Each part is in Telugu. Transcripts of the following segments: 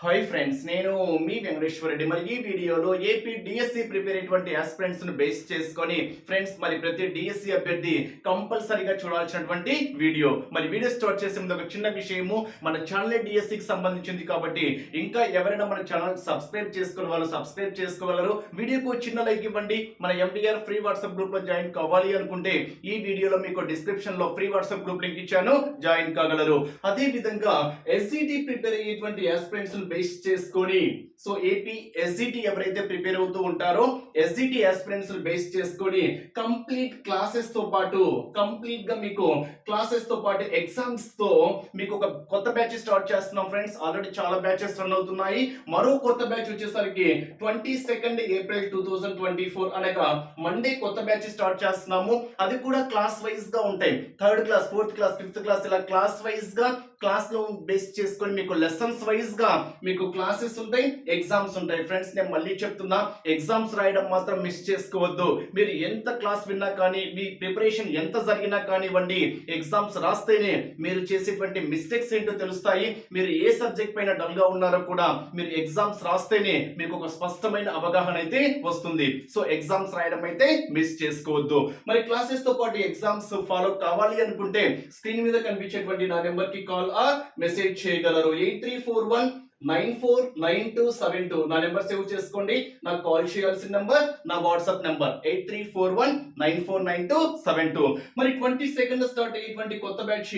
హాయ్ ఫ్రెండ్స్ నేను మీ వెంకటేశ్వర రెడ్డి. మరి ఈ వీడియోలో ఏపీ డిఎస్సి ప్రిపేర్ అయినటువంటి ఆస్పిరెంట్స్ను బేస్ చేసుకొని ఫ్రెండ్స్ మరి ప్రతి డిఎస్సి అభ్యర్థి కంపల్సరీగా చూడాల్సినటువంటి వీడియో. మరి వీడియో స్టార్ట్ చేసే ముందు ఒక చిన్న విషయము మన ఛానల్ డిఎస్సికి సంబంధించింది కాబట్టి ఇంకా ఎవరైనా మన ఛానల్ సబ్స్క్రైబ్ చేసుకున్న వాళ్ళు సబ్స్క్రైబ్ చేసుకోగలరు. వీడియోకు చిన్న లైక్ ఇవ్వండి. మన ఎంబీఆర్ ఫ్రీ వాట్సాప్ గ్రూప్లో జాయిన్ కావాలి అనుకుంటే ఈ వీడియోలో మీకు డిస్క్రిప్షన్లో ఫ్రీ వాట్సాప్ గ్రూప్ లింక్ ఇచ్చాను. జాయిన్ కాగలరు. అదే విధంగా ఎస్సిటి ప్రిపేర్ అయ్యేటువంటి ఆస్పిరెంట్స్ బేస్ చేసుకొని సో ఏపీ ఎస్జిటి ఎవరైతే ప్రిపేర్ అవుతూ ఉంటారో ఎస్జిటి ఆస్పిరెంట్స్ బేస్ చేసుకొని కంప్లీట్ క్లాసెస్తో పాటు కంప్లీట్గా మీకు క్లాసెస్తో పాటు ఎగ్జామ్స్తో మీకు ఒక కొత్త బ్యాచ్ స్టార్ట్ చేస్తున్నాం ఫ్రెండ్స్ ఆల్రెడీ చాలా బ్యాచెస్ రన్ అవుతున్నాయి. మరో కొత్త బ్యాచ్ వచ్చేసరికి twenty second April two thousand twenty four అనగా మండే కొత్త బ్యాచ్ స్టార్ట్ చేస్తున్నాము. అది కూడా క్లాస్ వైజ్గా ఉంటాయి. Third class fourth class fifth class ఇలా క్లాస్ వైజ్గా క్లాస్లో బేస్ చేసుకొని మీకు లెసన్స్ వైజ్గా మీకు క్లాసెస్ ఉంటాయి. ఎగ్జామ్స్ ఉంటాయి. ఫ్రెండ్స్ నేను మళ్ళీ చెప్తున్నా ఎగ్జామ్స్ రాయడం మాత్రం మిస్ చేసుకోవద్దు. మీరు ఎంత క్లాస్ విన్నా కానీ మీ ప్రిపరేషన్ ఎంత జరిగినా కానివ్వండి ఎగ్జామ్స్ రాస్తేనే మీరు చేసేటువంటి మిస్టేక్స్ ఏంటో తెలుస్తాయి. మీరు ఏ సబ్జెక్ట్ పైన డల్గా ఉన్నారో కూడా మీరు ఎగ్జామ్స్ రాస్తేనే మీకు ఒక స్పష్టమైన అవగాహన అయితే వస్తుంది. సో ఎగ్జామ్స్ రాయడం అయితే మిస్ చేసుకోవద్దు. మరి క్లాసెస్తో పాటు ఎగ్జామ్స్ ఫాలో కావాలి అనుకుంటే స్క్రీన్ మీద కనిపించేటువంటి నా నెంబర్కి కాల్ ఆర్ మెసేజ్ చేయగలరు. Eight three four one nine four nine two seven two. నా నెంబర్ సేవ్ చేసుకోండి. నాకు కాల్ చేయాల్సిన నెంబర్ నా WhatsApp number eight three four one nine four nine two seven two. మరి ట్వంటీ సెకండ్ స్టార్ట్ అయ్యేటువంటి కొత్త బ్యాచ్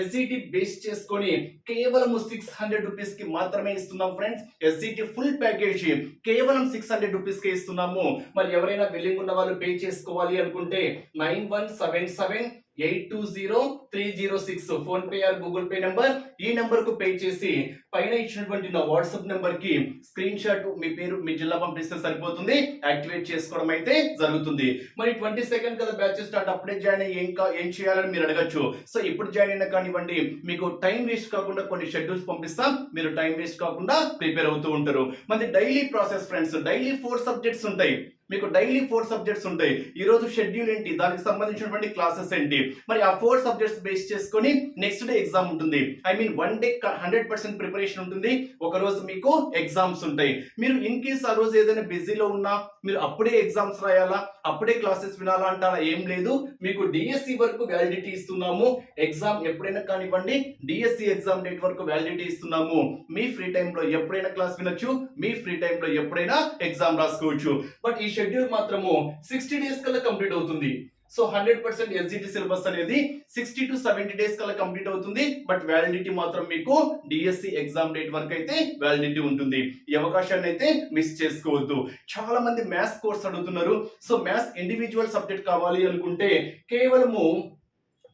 ఎస్జిటి బేస్ చేసుకొని కేవలం సిక్స్ హండ్రెడ్ రూపీస్కి మాత్రమే ఇస్తున్నాం ఫ్రెండ్స్. ఎస్జిటి ఫుల్ ప్యాకేజ్ కేవలం సిక్స్ హండ్రెడ్ రూపీస్కి ఇస్తున్నాము. మరి ఎవరైనా బిల్లింగ్ ఉన్న వాళ్ళు పే చేసుకోవాలి అనుకుంటే nine one seven seven eight two zero three zero six. PhonePe or Google pay number ఈ నెంబర్కు పే చేసి పైన ఇచ్చినటువంటి నా వాట్సాప్ నెంబర్కి స్క్రీన్ షాట్ మీ పేరు మీ జిల్లా పంపిస్తే సరిపోతుంది. యాక్టివేట్ చేసుకోవడం అయితే జరుగుతుంది. మరి ట్వంటీ సెకండ్ కదా బ్యాచ్ స్టార్ట్ అప్పుడే జాయిన్ అయ్యి ఏం ఏం చేయాలని మీరు అడగచ్చు. సో ఇప్పుడు జాయిన్ అయినా కానివ్వండి మీకు టైం వేస్ట్ కాకుండా కొన్ని షెడ్యూల్స్ పంపిస్తాం. మీరు టైం వేస్ట్ కాకుండా ప్రిపేర్ అవుతూ ఉంటారు. మరి daily process friends daily four subjects ఉంటాయి. మీకు డైలీ ఫోర్ సబ్జెక్ట్స్ ఉంటాయి. ఈ రోజు షెడ్యూల్ ఏంటి? దానికి సంబంధించినటువంటి క్లాసెస్ ఏంటి? మరి ఆ ఫోర్ సబ్జెక్ట్స్ బేస్ చేసుకొని నెక్స్ట్ డే ఎగ్జామ్ ఉంటుంది. I mean one day hundred percent preparation ఉంటుంది. ఒక రోజు మీకు ఎగ్జామ్స్ ఉంటాయి. మీరు ఇన్ కేస్ ఆ రోజు ఏదైనా బిజీలో ఉన్నా మీరు అప్పుడే ఎగ్జామ్స్ రాయాలా అప్పుడే క్లాసెస్ వినాలా అంటారా ఏం లేదు. మీకు డిఎస్సి వరకు వ్యాలిడిటీ ఇస్తున్నాము. ఎగ్జామ్ ఎప్పుడైనా కానివ్వండి డిఎస్సి ఎగ్జామ్ డేట్ వరకు వ్యాలిడిటీ ఇస్తున్నాము. మీ ఫ్రీ టైంలో ఎప్పుడైనా క్లాస్ వినొచ్చు మీ ఫ్రీ టైంలో ఎప్పుడైనా ఎగ్జామ్ రాసుకోవచ్చు. బట్ ఈ షెడ్యూల్ మాత్రము సిక్స్టీ డేస్ కల్లా కంప్లీట్ అవుతుంది. So hundred percent SGT syllabus అనేది సిక్స్టీ టు సెవెంటీ డేస్ కల్లా కంప్లీట్ అవుతుంది. బట్ వ్యాలిడిటీ మాత్రం మీకు డిఎస్సి ఎగ్జామ్ డేట్ వరకు అయితే వ్యాలిడిటీ ఉంటుంది. ఈ అవకాశాన్ని అయితే మిస్ చేసుకోవద్దు. చాలా మంది మ్యాథ్స్ కోర్స్ అడుగుతున్నారు. సో మ్యాథ్స్ ఇండివిజువల్ సబ్జెక్ట్ కావాలి అనుకుంటే కేవలము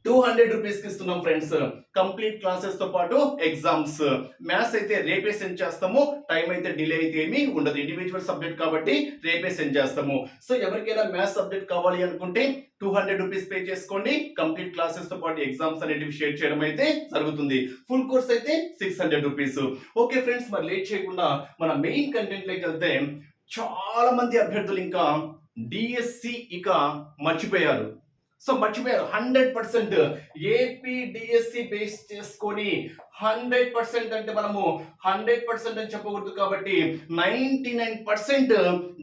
టూ హండ్రెడ్ రూపీస్కి ఇస్తున్నాం ఫ్రెండ్స్ కంప్లీట్ క్లాసెస్తో పాటు ఎగ్జామ్స్ మ్యాథ్స్ అయితే రేపే సెండ్ చేస్తాము. టైం అయితే డిలే అయితే ఏమి ఉండదు. ఇండివిజువల్ సబ్జెక్ట్ కాబట్టి రేపే సెండ్ చేస్తాము. సో ఎవరికైనా మ్యాథ్స్ సబ్జెక్ట్ కావాలి అనుకుంటే టూ హండ్రెడ్ రూపీస్ పే చేసుకోండి. కంప్లీట్ క్లాసెస్తో పాటు ఎగ్జామ్స్ అనేటివి షేర్ చేయడం అయితే జరుగుతుంది. ఫుల్ కోర్స్ అయితే six hundred rupees okay friends మరి లేట్ చేయకుండా మన మెయిన్ కంటెంట్లోకి వెళ్తే చాలా మంది అభ్యర్థులు ఇంకా డిఎస్సి ఇక మర్చిపోయారు. సో మర్చిపోయారు. Hundred percent AP DSC base చేసుకొని హండ్రెడ్ పర్సెంట్ అంటే మనము హండ్రెడ్ పర్సెంట్ అని చెప్పకూడదు కాబట్టి ninety nine percent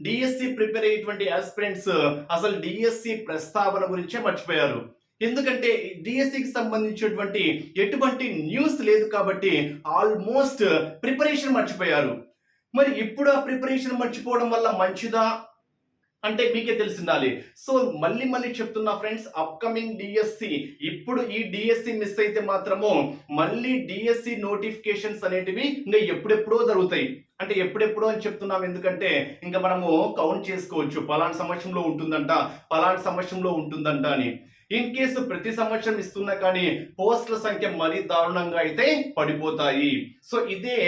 DSC prepare అయ్యేటువంటి ఆస్పిరెంట్స్ అసలు డిఎస్సి ప్రస్తావన గురించే మర్చిపోయారు. ఎందుకంటే డిఎస్సికి సంబంధించినటువంటి ఎటువంటి న్యూస్ లేదు కాబట్టి ఆల్మోస్ట్ ప్రిపరేషన్ మర్చిపోయారు. మరి ఇప్పుడు ఆ ప్రిపరేషన్ మర్చిపోవడం వల్ల మంచిదా? అంటే మీకే తెలిసిండాలి. సో మళ్ళీ మళ్ళీ చెప్తున్నా ఫ్రెండ్స్ అప్కమింగ్ డిఎస్సి ఇప్పుడు ఈ డిఎస్సి మిస్ అయితే మాత్రము మళ్ళీ డిఎస్సి నోటిఫికేషన్స్ అనేటివి ఇంకా ఎప్పుడెప్పుడో జరుగుతాయి. అంటే ఎప్పుడెప్పుడో అని చెప్తున్నాం ఎందుకంటే ఇంకా మనము కౌంట్ చేసుకోవచ్చు. పలానా సంవత్సరంలో ఉంటుందంట పలానా సంవత్సరంలో ఉంటుందంట అని. ఇన్ కేసు ప్రతి సంవత్సరం ఇస్తున్నా కానీ పోస్టుల సంఖ్య మరీ దారుణంగా అయితే పడిపోతాయి. సో ఇదే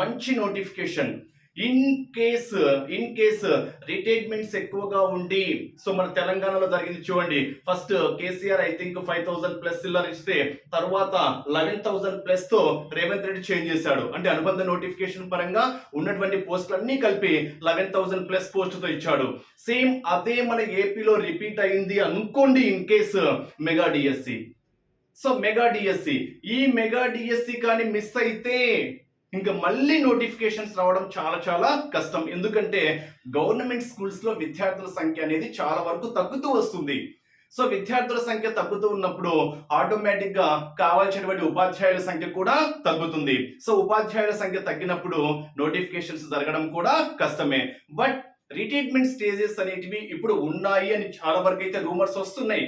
మంచి notification in case in case retirements ఎక్కువగా ఉండి సో మన తెలంగాణలో జరిగింది చూడండి. First KCR I think five thousand plus ఇలా ఇస్తే తర్వాత లెవెన్ థౌసండ్ ప్లస్తో రేవంత్ రెడ్డి చేంజ్ చేశాడు. అంటే అనుబంధ నోటిఫికేషన్ పరంగా ఉన్నటువంటి పోస్టులు అన్ని కలిపి లెవెన్ థౌసండ్ ప్లస్ పోస్ట్తో ఇచ్చాడు. సేమ్ అదే మన ఏపీలో రిపీట్ అయింది అనుకోండి in case mega DSC so mega DSC ఈ మెగా డిఎస్సి కానీ మిస్ అయితే ఇంకా మళ్ళీ నోటిఫికేషన్స్ రావడం చాలా చాలా కష్టం. ఎందుకంటే గవర్నమెంట్ స్కూల్స్లో విద్యార్థుల సంఖ్య అనేది చాలా వరకు తగ్గుతూ వస్తుంది. సో విద్యార్థుల సంఖ్య తగ్గుతూ ఉన్నప్పుడు ఆటోమేటిక్గా కావాల్సినటువంటి ఉపాధ్యాయుల సంఖ్య కూడా తగ్గుతుంది. సో ఉపాధ్యాయుల సంఖ్య తగ్గినప్పుడు నోటిఫికేషన్స్ జరగడం కూడా కష్టమే. బట్ రిటైర్మెంట్ స్టేజెస్ అనేటివి ఇప్పుడు ఉన్నాయి అని చాలా వరకు అయితే రూమర్స్ వస్తున్నాయి.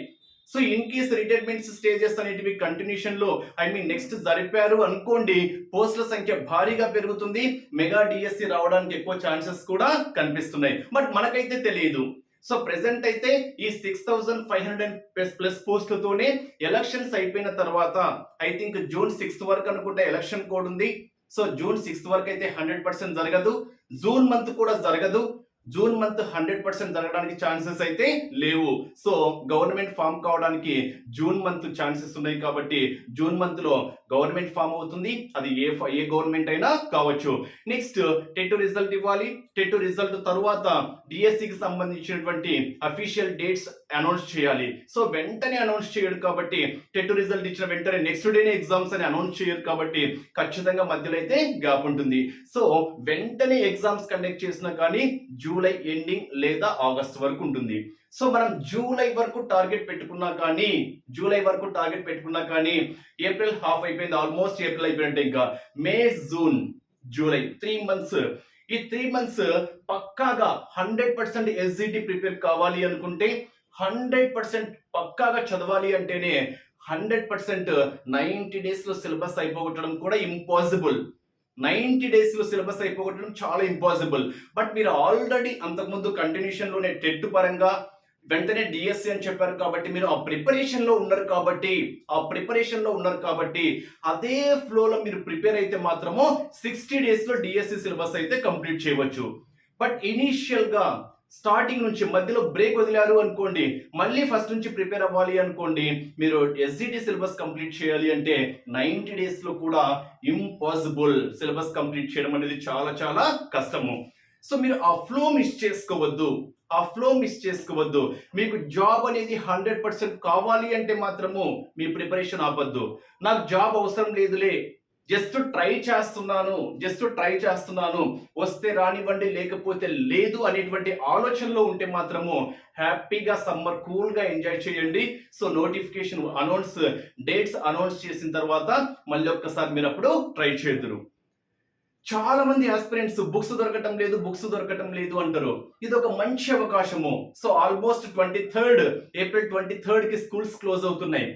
So in case retirement stages అనేటివి కంటిన్యూషన్లో ఐ మీన్ నెక్స్ట్ జరిపారు అనుకోండి పోస్టుల సంఖ్య భారీగా పెరుగుతుంది మెగా డిఎస్సి రావడానికి ఎక్కువ ఛాన్సెస్ కూడా కనిపిస్తున్నాయి. బట్ మనకైతే తెలియదు సో ప్రెసెంట్ అయితే ఈ six thousand five hundred plus plus పోస్టులతోనే elections అయిపోయిన తర్వాత ఐ థింక్ జూన్ సిక్స్త్ వరకు అనుకుంటే ఎలక్షన్ కోడ్ ఉంది. సో జూన్ సిక్స్త్ వరకు అయితే హండ్రెడ్ పర్సెంట్ జరగదు. జూన్ మంత్ కూడా జరగదు. జూన్ మంత్ హండ్రెడ్ పర్సెంట్ జరగడానికి ఛాన్సెస్ అయితే లేవు. సో గవర్నమెంట్ ఫామ్ కావడానికి జూన్ మంత్ ఛాన్సెస్ ఉన్నాయి కాబట్టి జూన్ మంత్లో గవర్నమెంట్ ఫామ్ అవుతుంది. అది ఏ ఏ గవర్నమెంట్ అయినా కావచ్చు. నెక్స్ట్ టెట్ రిజల్ట్ ఇవ్వాలి. టెట్ రిజల్ట్ తరువాత డిఎస్సికి సంబంధించినటువంటి అఫీషియల్ డేట్స్ అనౌన్స్ చేయాలి. సో వెంటనే అనౌన్స్ చేయడు కాబట్టి టెట్ రిజల్ట్ ఇచ్చిన వెంటనే నెక్స్ట్ డేనే ఎగ్జామ్స్ అని అనౌన్స్ చేయరు కాబట్టి ఖచ్చితంగా మధ్యలో అయితే గ్యాప్ ఉంటుంది. సో వెంటనే ఎగ్జామ్స్ కండక్ట్ చేసినా కానీ జూలై ఎండింగ్ లేదా ఆగస్ట్ వరకు ఉంటుంది. సో మనం జూలై వరకు టార్గెట్ పెట్టుకున్నా కానీ జూలై వరకు టార్గెట్ పెట్టుకున్నా కానీ ఏప్రిల్ హాఫ్ అయిపోయింది ఆల్మోస్ట్ ఏప్రిల్ అయిపోయినట్టే ఇంకా. May June July three months. ఈ త్రీ మంత్స్ పక్కాగా హండ్రెడ్ పర్సెంట్ ఎస్జిటి ప్రిపేర్ కావాలి అనుకుంటే హండ్రెడ్ పర్సెంట్ పక్కాగా చదవాలి అంటేనే హండ్రెడ్ పర్సెంట్ నైంటీ డేస్లో సిలబస్ అయిపోగొట్టడం కూడా ఇంపాసిబుల్. నైంటీ డేస్లో సిలబస్ అయిపోగొట్టడం చాలా ఇంపాసిబుల్. బట్ మీరు ఆల్రెడీ అంతకుముందు కంటిన్యూషన్లోనే టెట్ పరంగా వెంటనే డిఎస్సి అని చెప్పారు కాబట్టి మీరు ఆ ప్రిపరేషన్లో ఉన్నారు కాబట్టి ఆ ప్రిపరేషన్లో ఉన్నారు కాబట్టి అదే ఫ్లోలో మీరు ప్రిపేర్ అయితే మాత్రము సిక్స్టీ డేస్లో డిఎస్సి సిలబస్ అయితే కంప్లీట్ చేయవచ్చు. బట్ ఇనీషియల్గా స్టార్టింగ్ నుంచి మధ్యలో బ్రేక్ వదిలారు అనుకోండి మళ్ళీ ఫస్ట్ నుంచి ప్రిపేర్ అవ్వాలి అనుకోండి మీరు ఎస్జిటి సిలబస్ కంప్లీట్ చేయాలి అంటే నైంటీ డేస్లో కూడా ఇంపాసిబుల్ సిలబస్ కంప్లీట్ చేయడం అనేది చాలా చాలా కష్టము. సో మీరు ఆ ఫ్లో మిస్ చేసుకోవద్దు. ఆ ఫ్లో మిస్ చేసుకోవద్దు. మీకు జాబ్ అనేది హండ్రెడ్ పర్సెంట్ కావాలి అంటే మాత్రము మీ ప్రిపరేషన్ ఆపద్దు. నాకు జాబ్ అవసరం లేదులే జస్ట్ ట్రై చేస్తున్నాను జస్ట్ ట్రై చేస్తున్నాను వస్తే రానివ్వండి లేకపోతే లేదు అనేటువంటి ఆలోచనలో ఉంటే మాత్రము హ్యాపీగా సమ్మర్ కూల్గా ఎంజాయ్ చేయండి. So notification announce dates announce చేసిన తర్వాత మళ్ళీ ఒక్కసారి మీరు అప్పుడు ట్రై చేద్దరు చాలా మంది ఆస్పిరెంట్స్ బుక్స్ దొరకటం లేదు బుక్స్ దొరకటం లేదు అంటారు. ఇది ఒక మంచి అవకాశము. So almost twenty third April twenty థర్డ్కి schools close అవుతున్నాయి.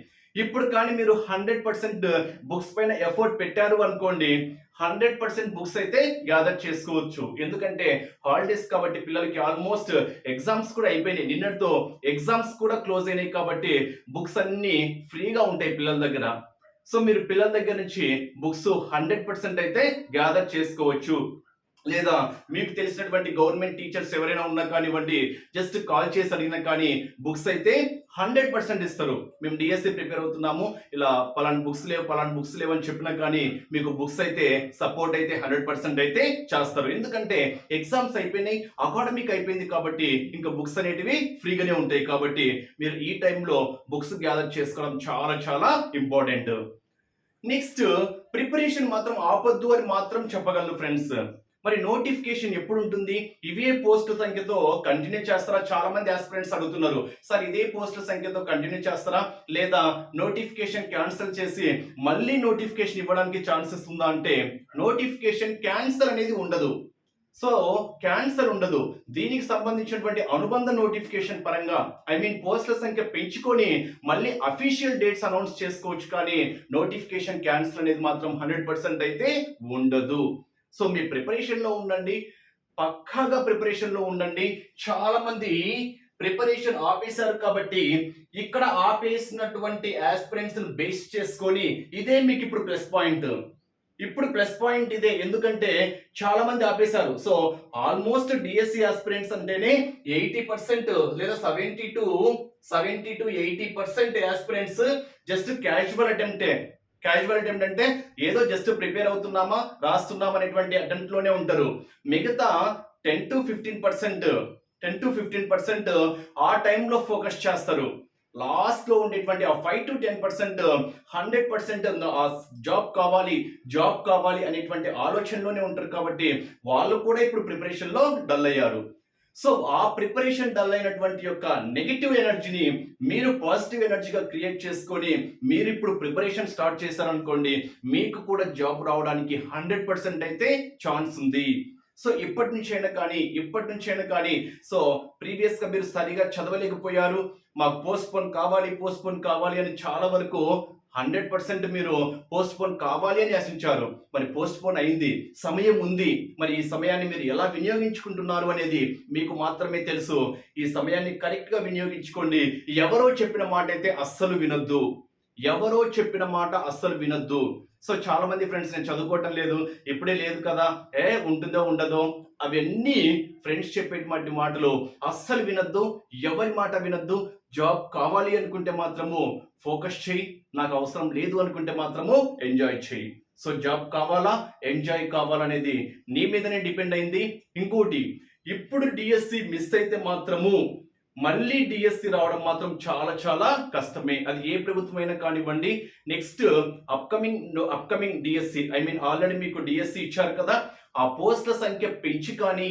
ఇప్పుడు కానీ మీరు హండ్రెడ్ పర్సెంట్ uh, బుక్స్ పైన ఎఫర్ట్ పెట్టారు అనుకోండి హండ్రెడ్ పర్సెంట్ బుక్స్ అయితే గ్యాదర్ చేసుకోవచ్చు. ఎందుకంటే హాలిడేస్ కాబట్టి పిల్లలకి ఆల్మోస్ట్ ఎగ్జామ్స్ uh, కూడా అయిపోయినాయి. నిన్నటితో ఎగ్జామ్స్ కూడా క్లోజ్ అయినాయి కాబట్టి బుక్స్ అన్ని ఫ్రీగా ఉంటాయి పిల్లల దగ్గర. సో మీరు పిల్లల దగ్గర నుంచి బుక్స్ హండ్రెడ్ పర్సెంట్ అయితే గ్యాదర్ చేసుకోవచ్చు. లేదా మీకు తెలిసినటువంటి గవర్నమెంట్ టీచర్స్ ఎవరైనా ఉన్నా కానివ్వండి జస్ట్ కాల్ చేసి అడిగినా కానీ బుక్స్ అయితే హండ్రెడ్ పర్సెంట్ ఇస్తారు. మేము డిఎస్సి ప్రిపేర్ అవుతున్నాము. ఇలా పలానా బుక్స్ లేవు పలానా బుక్స్ లేవు అని చెప్పినా కానీ మీకు బుక్స్ అయితే సపోర్ట్ అయితే హండ్రెడ్ పర్సెంట్ అయితే చేస్తారు. ఎందుకంటే ఎగ్జామ్స్ అయిపోయినాయి అకాడమిక్ అయిపోయింది కాబట్టి ఇంకా బుక్స్ అనేటివి ఫ్రీగానే ఉంటాయి కాబట్టి మీరు ఈ టైంలో బుక్స్ గ్యాదర్ చేసుకోవడం చాలా చాలా ఇంపార్టెంట్ నెక్స్ట్ ప్రిపరేషన్ మాత్రం ఆపొద్దు అని మాత్రం చెప్పగలను ఫ్రెండ్స్ మరి నోటిఫికేషన్ ఎప్పుడు ఉంటుంది ఇవే పోస్ట్ సంఖ్యతో కంటిన్యూ చేస్తారా? చాలా మంది ఆస్పిరెంట్స్ అడుగుతున్నారు సార్ ఇదే పోస్టుల సంఖ్యతో కంటిన్యూ చేస్తారా? లేదా నోటిఫికేషన్ క్యాన్సిల్ చేసి మళ్ళీ నోటిఫికేషన్ ఇవ్వడానికి ఛాన్సెస్ ఉందా? అంటే నోటిఫికేషన్ క్యాన్సల్ అనేది ఉండదు. సో క్యాన్సర్ ఉండదు. దీనికి సంబంధించినటువంటి అనుబంధ నోటిఫికేషన్ పరంగా ఐ మీన్ పోస్టుల సంఖ్య పెంచుకొని మళ్ళీ అఫీషియల్ డేట్స్ అనౌన్స్ చేసుకోవచ్చు కానీ నోటిఫికేషన్ క్యాన్సల్ అనేది మాత్రం హండ్రెడ్ పర్సెంట్ అయితే ఉండదు. సో మీ ప్రిపరేషన్లో ఉండండి. పక్కాగా ప్రిపరేషన్లో ఉండండి. చాలామంది ప్రిపరేషన్ ఆపేశారు కాబట్టి ఇక్కడ ఆపేసినటువంటి ఆస్పిరెంట్స్ బేస్ చేసుకొని ఇదే మీకు ఇప్పుడు ప్లస్ పాయింట్ ఇప్పుడు ప్లస్ పాయింట్ ఇదే. ఎందుకంటే చాలా మంది ఆపేశారు. సో ఆల్మోస్ట్ డిఎస్సి ఆస్పిరెంట్స్ అంటేనే ఎయిటీ పర్సెంట్ లేదా seventy to seventy to eighty percent aspirants just casual అటెంప్టే casual ఏంటంటే ఏదో జస్ట్ ప్రిపేర్ అవుతున్నామా రాస్తున్నామా అనేటువంటి అటెంప్ట్లోనే ఉంటారు. మిగతా ten to fifteen percent ten to fifteen percent ఆ టైంలో ఫోకస్ చేస్తారు. లాస్ట్లో ఉండేటువంటి ఆ five to ten percent hundred percent job కావాలి జాబ్ కావాలి అనేటువంటి ఆలోచనలోనే ఉంటారు కాబట్టి వాళ్ళు కూడా ఇప్పుడు ప్రిపరేషన్లో డల్ అయ్యారు. సో ఆ ప్రిపరేషన్ డల్ అయినటువంటి యొక్క నెగిటివ్ ఎనర్జీని మీరు పాజిటివ్ ఎనర్జీగా క్రియేట్ చేసుకొని మీరు ఇప్పుడు ప్రిపరేషన్ స్టార్ట్ చేశారనుకోండి మీకు కూడా జాబ్ రావడానికి హండ్రెడ్ పర్సెంట్ అయితే ఛాన్స్ ఉంది. సో ఇప్పటి నుంచి అయినా కానీ ఇప్పటి నుంచి అయినా కానీ సో ప్రీవియస్గా మీరు సరిగా చదవలేకపోయారు మాకు పోస్ట్ పోన్ కావాలి పోస్ట్ పోన్ కావాలి అని చాలా వరకు హండ్రెడ్ పర్సెంట్ మీరు పోస్ట్ పోన్ కావాలి అని ఆశించారు. మరి పోస్ట్ పోన్ అయింది సమయం ఉంది. మరి ఈ సమయాన్ని మీరు ఎలా వినియోగించుకుంటున్నారు అనేది మీకు మాత్రమే తెలుసు. ఈ సమయాన్ని కరెక్ట్గా వినియోగించుకోండి. ఎవరో చెప్పిన మాట అయితే అస్సలు వినొద్దు. ఎవరో చెప్పిన మాట అస్సలు వినొద్దు. సో చాలా మంది ఫ్రెండ్స్ నేను చదువుకోవటం లేదు. ఇప్పుడే లేదు కదా. ఏ ఉంటుందో ఉండదో. అవన్నీ ఫ్రెండ్స్ చెప్పేటువంటి మాటలు అస్సలు వినొద్దు. ఎవరి మాట వినొద్దు. జాబ్ కావాలి అనుకుంటే మాత్రము ఫోకస్ చేయి. నాకు అవసరం లేదు అనుకుంటే మాత్రము ఎంజాయ్ చేయి. సో జాబ్ కావాలా? ఎంజాయ్ కావాలనేది నీ మీదనే డిపెండ్ అయింది. ఇంకోటి ఇప్పుడు డిఎస్సి మిస్ అయితే మాత్రము మళ్ళీ డిఎస్సి రావడం మాత్రం చాలా చాలా కష్టమే. అది ఏ ప్రభుత్వమైనా కానివ్వండి next upcoming upcoming DSC I mean already మీకు డిఎస్సి ఇచ్చారు కదా ఆ పోస్టుల సంఖ్య పెంచి కానీ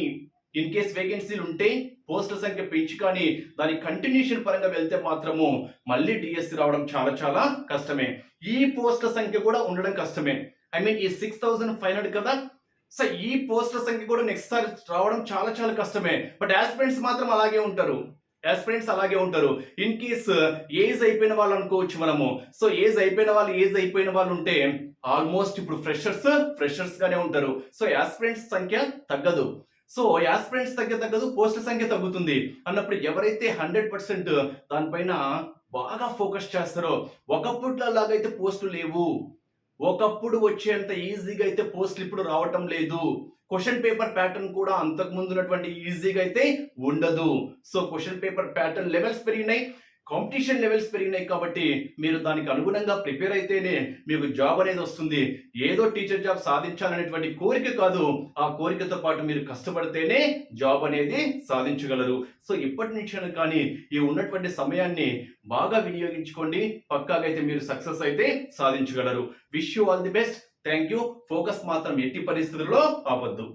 ఇన్ కేస్ వేకెన్సీలు ఉంటే పోస్టుల సంఖ్య పెంచి కానీ దాని కంటిన్యూషన్ పరంగా వెళ్తే మాత్రము మళ్ళీ డిఎస్సి రావడం చాలా చాలా కష్టమే. ఈ పోస్టుల సంఖ్య కూడా ఉండడం కష్టమే. ఐ మీన్ ఈ సిక్స్ థౌసండ్ ఫైవ్ హండ్రెడ్ కదా సో ఈ పోస్టుల సంఖ్య కూడా నెక్స్ట్ సారి రావడం చాలా చాలా కష్టమే. బట్ యాస్పిరెంట్స్ మాత్రం అలాగే ఉంటారు. యాస్పిరెంట్స్ అలాగే ఉంటారు. ఇన్ కేస్ ఏజ్ అయిపోయిన వాళ్ళు అనుకోవచ్చు మనము. సో ఏజ్ అయిపోయిన వాళ్ళు ఏజ్ అయిపోయిన వాళ్ళు ఉంటే ఆల్మోస్ట్ ఇప్పుడు ఫ్రెషర్స్ ఫ్రెషర్స్ గానే ఉంటారు. సో యాస్పిరెంట్స్ సంఖ్య తగ్గదు. సో యాస్పిరెంట్స్ తగ్గ తగ్గదు పోస్టుల సంఖ్య తగ్గుతుంది. అన్నప్పుడు ఎవరైతే హండ్రెడ్ పర్సెంట్ దానిపైన బాగా ఫోకస్ చేస్తారో ఒకప్పుడులో లాగైతే పోస్టులు లేవు. ఒకప్పుడు వచ్చేంత ఈజీగా అయితే పోస్టులు ఇప్పుడు రావటం లేదు. క్వశ్చన్ పేపర్ ప్యాటర్న్ కూడా అంతకు ముందు ఉన్నటువంటి ఈజీగా అయితే ఉండదు. So question paper pattern levels పెరిగినాయి. కాంపిటీషన్ లెవెల్స్ పెరిగినాయి కాబట్టి మీరు దానికి అనుగుణంగా ప్రిపేర్ అయితేనే మీకు జాబ్ అనేది వస్తుంది. ఏదో టీచర్ జాబ్ సాధించాలనేటువంటి కోరిక కాదు. ఆ కోరికతో పాటు మీరు కష్టపడితేనే జాబ్ అనేది సాధించగలరు. సో ఇప్పటి నుంచి కానీ ఈ ఉన్నటువంటి సమయాన్ని బాగా వినియోగించుకోండి. పక్కాగా అయితే మీరు సక్సెస్ అయితే సాధించగలరు. Wish you all the best thank you focus మాత్రం ఎట్టి పరిస్థితుల్లో ఆపద్దు.